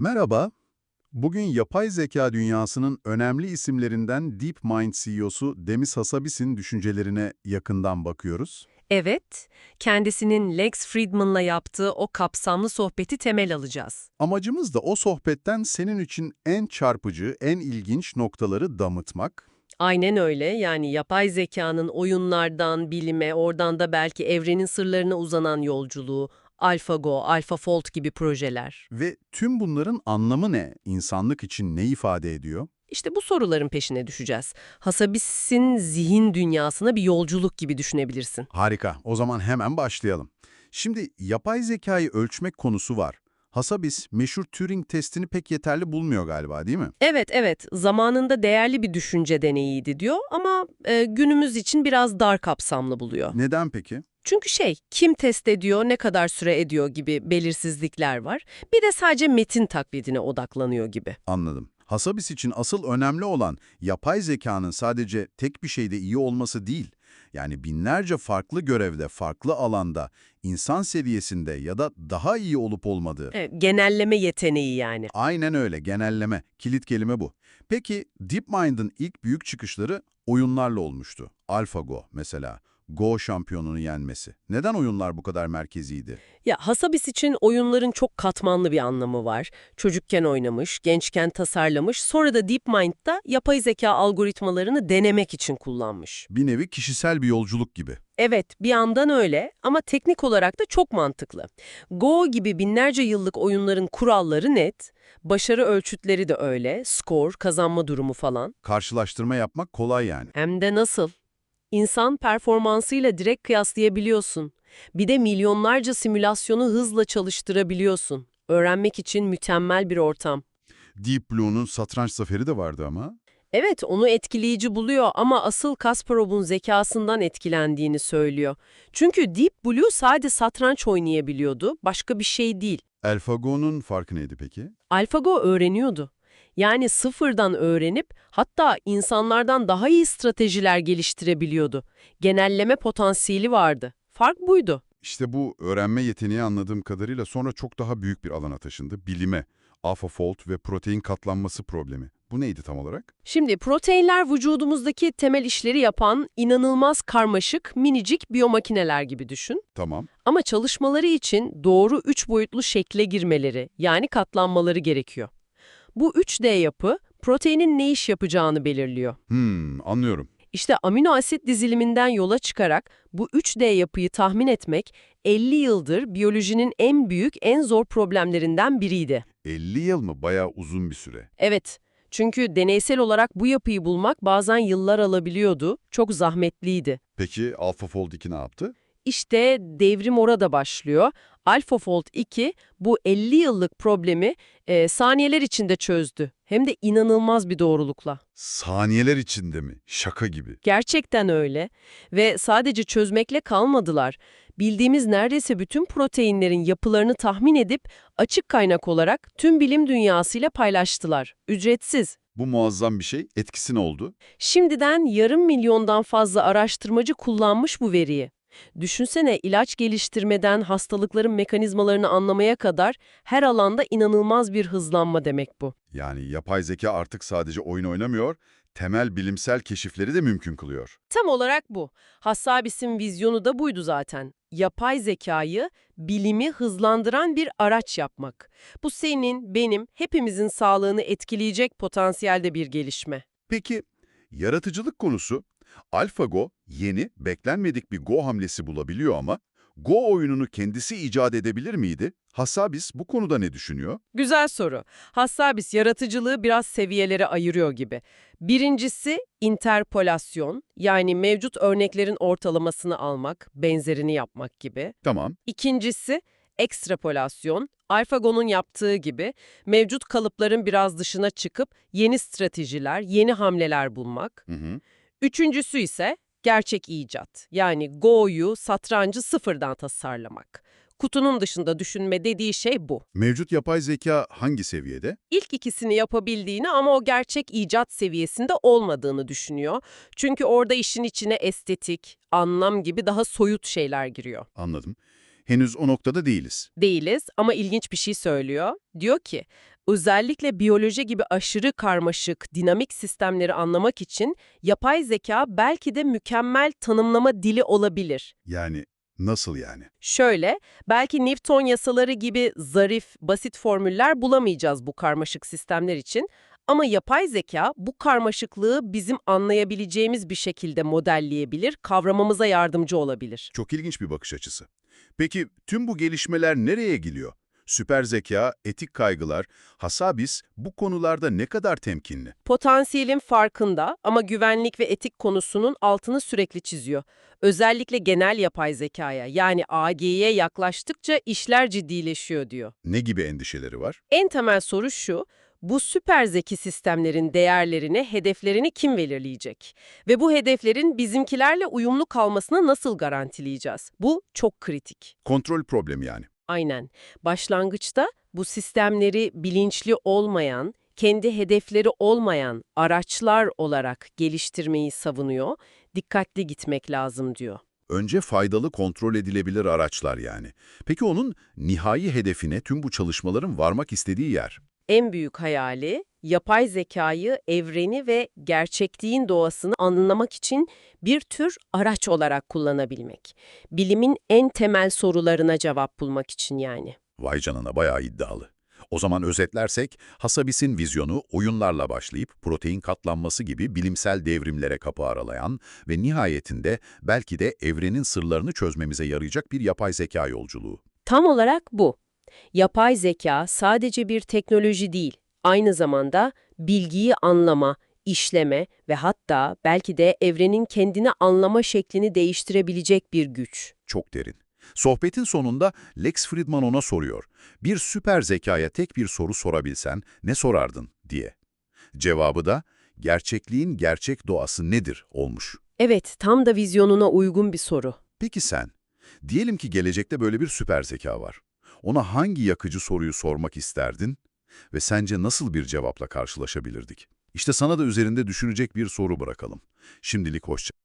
Merhaba. Bugün yapay zeka dünyasının önemli isimlerinden DeepMind CEO'su Demis Hassabis'in düşüncelerine yakından bakıyoruz. Evet, kendisinin Lex Friedman'la yaptığı o kapsamlı sohbeti temel alacağız. Amacımız da o sohbetten senin için en çarpıcı, en ilginç noktaları damıtmak. Aynen öyle, yani yapay zekanın oyunlardan bilime, oradan da belki evrenin sırlarına uzanan yolculuğu, AlphaGo, AlphaFold gibi projeler. Ve tüm bunların anlamı ne? İnsanlık için ne ifade ediyor? İşte bu soruların peşine düşeceğiz. Hassabis'in zihin dünyasına bir yolculuk gibi düşünebilirsin. Harika. O zaman hemen başlayalım. Şimdi yapay zekayı ölçmek konusu var. Hassabis meşhur Turing testini pek yeterli bulmuyor galiba değil mi? Evet, evet. Zamanında değerli bir düşünce deneyiydi diyor ama e, günümüz için biraz dar kapsamlı buluyor. Neden peki? Çünkü şey, kim test ediyor, ne kadar süre ediyor gibi belirsizlikler var. Bir de sadece metin taklidine odaklanıyor gibi. Anladım. Hassabis için asıl önemli olan yapay zekanın sadece tek bir şeyde iyi olması değil. Yani binlerce farklı görevde, farklı alanda, insan seviyesinde ya da daha iyi olup olmadığı. Evet, genelleme yeteneği yani. Aynen öyle, genelleme. Kilit kelime bu. Peki DeepMind'ın ilk büyük çıkışları oyunlarla olmuştu. AlphaGo mesela. Go şampiyonunu yenmesi. Neden oyunlar bu kadar merkeziydi? Ya Hassabis için oyunların çok katmanlı bir anlamı var. Çocukken oynamış, gençken tasarlamış, sonra da DeepMind'da yapay zeka algoritmalarını denemek için kullanmış. Bir nevi kişisel bir yolculuk gibi. Evet, bir yandan öyle ama teknik olarak da çok mantıklı. Go gibi binlerce yıllık oyunların kuralları net, başarı ölçütleri de öyle, skor, kazanma durumu falan. Karşılaştırma yapmak kolay yani. Hem de nasıl? İnsan performansıyla direkt kıyaslayabiliyorsun. Bir de milyonlarca simülasyonu hızla çalıştırabiliyorsun. Öğrenmek için mükemmel bir ortam. Deep Blue'nun satranç zaferi de vardı ama. Evet, onu etkileyici buluyor ama asıl Kasparov'un zekasından etkilendiğini söylüyor. Çünkü Deep Blue sadece satranç oynayabiliyordu, başka bir şey değil. AlphaGo'nun farkı neydi peki? AlphaGo öğreniyordu. Yani sıfırdan öğrenip hatta insanlardan daha iyi stratejiler geliştirebiliyordu. Genelleme potansiyeli vardı. Fark buydu. İşte bu öğrenme yeteneği anladığım kadarıyla sonra çok daha büyük bir alana taşındı. Bilime, AlphaFold ve protein katlanması problemi. Bu neydi tam olarak? Şimdi proteinler vücudumuzdaki temel işleri yapan inanılmaz karmaşık, minicik biyomakineler gibi düşün. Tamam. Ama çalışmaları için doğru üç boyutlu şekle girmeleri, yani katlanmaları gerekiyor. Bu 3D yapı proteinin ne iş yapacağını belirliyor. Hmm, anlıyorum. İşte amino asit diziliminden yola çıkarak bu 3D yapıyı tahmin etmek 50 yıldır biyolojinin en büyük, en zor problemlerinden biriydi. 50 yıl mı? Bayağı uzun bir süre. Evet, çünkü deneysel olarak bu yapıyı bulmak bazen yıllar alabiliyordu, çok zahmetliydi. Peki AlphaFold 2 ne yaptı? İşte devrim orada başlıyor. AlphaFold 2 bu 50 yıllık problemi e, saniyeler içinde çözdü. Hem de inanılmaz bir doğrulukla. Saniyeler içinde mi? Şaka gibi. Gerçekten öyle. Ve sadece çözmekle kalmadılar. Bildiğimiz neredeyse bütün proteinlerin yapılarını tahmin edip açık kaynak olarak tüm bilim dünyasıyla paylaştılar. Ücretsiz. Bu muazzam bir şey. Etkisi ne oldu? Şimdiden yarım milyondan fazla araştırmacı kullanmış bu veriyi. Düşünsene ilaç geliştirmeden hastalıkların mekanizmalarını anlamaya kadar her alanda inanılmaz bir hızlanma demek bu. Yani yapay zeka artık sadece oyun oynamıyor, temel bilimsel keşifleri de mümkün kılıyor. Tam olarak bu. Hassabis'in vizyonu da buydu zaten. Yapay zekayı bilimi hızlandıran bir araç yapmak. Bu senin, benim, hepimizin sağlığını etkileyecek potansiyelde bir gelişme. Peki, yaratıcılık konusu. AlphaGo yeni, beklenmedik bir Go hamlesi bulabiliyor ama Go oyununu kendisi icat edebilir miydi? Hassabis bu konuda ne düşünüyor? Güzel soru. Hassabis yaratıcılığı biraz seviyelere ayırıyor gibi. Birincisi interpolasyon, yani mevcut örneklerin ortalamasını almak, benzerini yapmak gibi. Tamam. İkincisi ekstrapolasyon, AlphaGo'nun yaptığı gibi mevcut kalıpların biraz dışına çıkıp yeni stratejiler, yeni hamleler bulmak. Hı hı. Üçüncüsü ise gerçek icat, yani Go'yu, satrancı sıfırdan tasarlamak. Kutunun dışında düşünme dediği şey bu. Mevcut yapay zeka hangi seviyede? İlk ikisini yapabildiğini ama o gerçek icat seviyesinde olmadığını düşünüyor. Çünkü orada işin içine estetik, anlam gibi daha soyut şeyler giriyor. Anladım. Henüz o noktada değiliz. Değiliz ama ilginç bir şey söylüyor. Diyor ki, Özellikle biyoloji gibi aşırı karmaşık, dinamik sistemleri anlamak için yapay zeka belki de mükemmel tanımlama dili olabilir. Yani nasıl yani? Şöyle, belki Newton yasaları gibi zarif, basit formüller bulamayacağız bu karmaşık sistemler için ama yapay zeka bu karmaşıklığı bizim anlayabileceğimiz bir şekilde modelleyebilir, kavramamıza yardımcı olabilir. Çok ilginç bir bakış açısı. Peki tüm bu gelişmeler nereye gidiyor? Süper zeka, etik kaygılar, Hasabis bu konularda ne kadar temkinli? Potansiyelin farkında ama güvenlik ve etik konusunun altını sürekli çiziyor. Özellikle genel yapay zekaya yani AG'ye yaklaştıkça işler ciddileşiyor diyor. Ne gibi endişeleri var? En temel soru şu, bu süper zeki sistemlerin değerlerini, hedeflerini kim belirleyecek? Ve bu hedeflerin bizimkilerle uyumlu kalmasını nasıl garantileyeceğiz? Bu çok kritik. Kontrol problemi yani. Aynen. Başlangıçta bu sistemleri bilinçli olmayan, kendi hedefleri olmayan araçlar olarak geliştirmeyi savunuyor. Dikkatli gitmek lazım diyor. Önce faydalı kontrol edilebilir araçlar yani. Peki onun nihai hedefine tüm bu çalışmaların varmak istediği yer? En büyük hayali yapay zekayı, evreni ve gerçekliğin doğasını anlamak için bir tür araç olarak kullanabilmek. Bilimin en temel sorularına cevap bulmak için yani. Vay canına bayağı iddialı. O zaman özetlersek, Hasabis'in vizyonu oyunlarla başlayıp protein katlanması gibi bilimsel devrimlere kapı aralayan ve nihayetinde belki de evrenin sırlarını çözmemize yarayacak bir yapay zeka yolculuğu. Tam olarak bu. Yapay zeka sadece bir teknoloji değil, aynı zamanda bilgiyi anlama, işleme ve hatta belki de evrenin kendini anlama şeklini değiştirebilecek bir güç. Çok derin. Sohbetin sonunda Lex Friedman ona soruyor. Bir süper zekaya tek bir soru sorabilsen ne sorardın diye. Cevabı da gerçekliğin gerçek doğası nedir olmuş. Evet, tam da vizyonuna uygun bir soru. Peki sen, diyelim ki gelecekte böyle bir süper zeka var. Ona hangi yakıcı soruyu sormak isterdin ve sence nasıl bir cevapla karşılaşabilirdik? İşte sana da üzerinde düşünecek bir soru bırakalım. Şimdilik hoşça